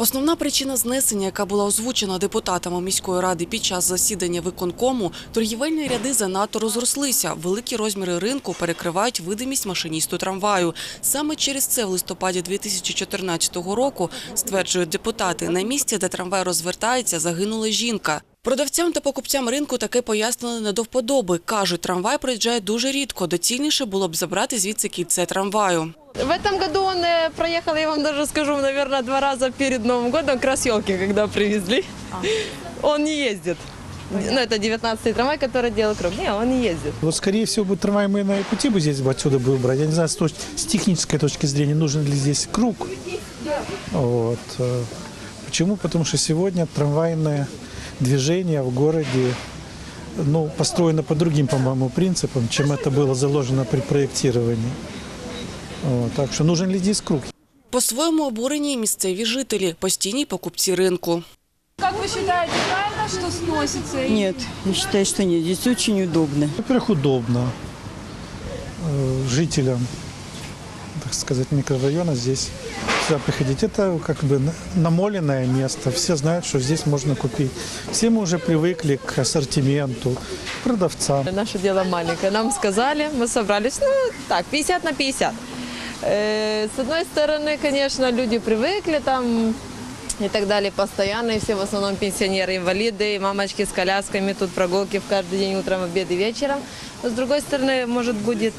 Основна причина знесення, яка була озвучена депутатами міської ради під час засідання виконкому, торгівельні ряди занадто розрослися. Великі розміри ринку перекривають видимість машиністу трамваю. Саме через це в листопаді 2014 року, стверджують депутати, на місці, де трамвай розвертається, загинула жінка. Продавцям та покупцям ринку таке пояснили не до вподоби. Кажуть, трамвай проїжджає дуже рідко. Доцільніше було б забрати звідси кільце трамваю. В этом году он э, проехал, я вам даже скажу, наверное, два раза перед Новым годом, как раз елки, когда привезли. Он не ездит. Ну, это 19-й трамвай, который делал круг. Не, он не ездит. Вот, скорее всего, бы трамвайные пути бы здесь бы отсюда бы убрать. Я не знаю, с, точ- с технической точки зрения, нужен ли здесь круг. Вот. э, Почему? Потому что сегодня трамвайное движение в городе ну, построено по другим, по-моему, принципам, чем это было заложено при проектировании. Вот. Так что нужен ли здесь круг? По-своєму обурені й місцеві жителі, постійні покупці ринку. Как вы считаете, правильно, что сносится? И Нет, я считаю, что нет. Здесь очень удобно. Во-первых, удобно э, жителям, так сказать, микрорайона здесь сюда приходить. Это как бы на- намоленное место. Все знают, что здесь можно купить. Все мы уже привыкли к ассортименту, продавцам. Наше дело маленькое. Нам сказали, мы собрались, ну, так, 50 на 50. Э, С одной стороны, конечно, люди привыкли там и так далее постоянно, и все в основном пенсионеры, инвалиды, мамочки с колясками, тут прогулки в каждый день, утром, обед и вечером. Но с другой стороны, может, будет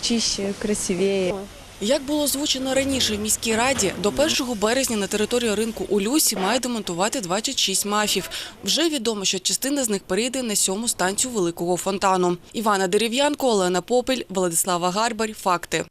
чище, красивее. Як було озвучено раніше в міській раді, до 1 березня на території ринку у Люсі має демонтувати 26 мафів. Вже відомо, що частина з них перейде на сьому станцію Великого фонтану. Івана Дерев'янко, Олена Попель, Владислава Гарбар. Факти.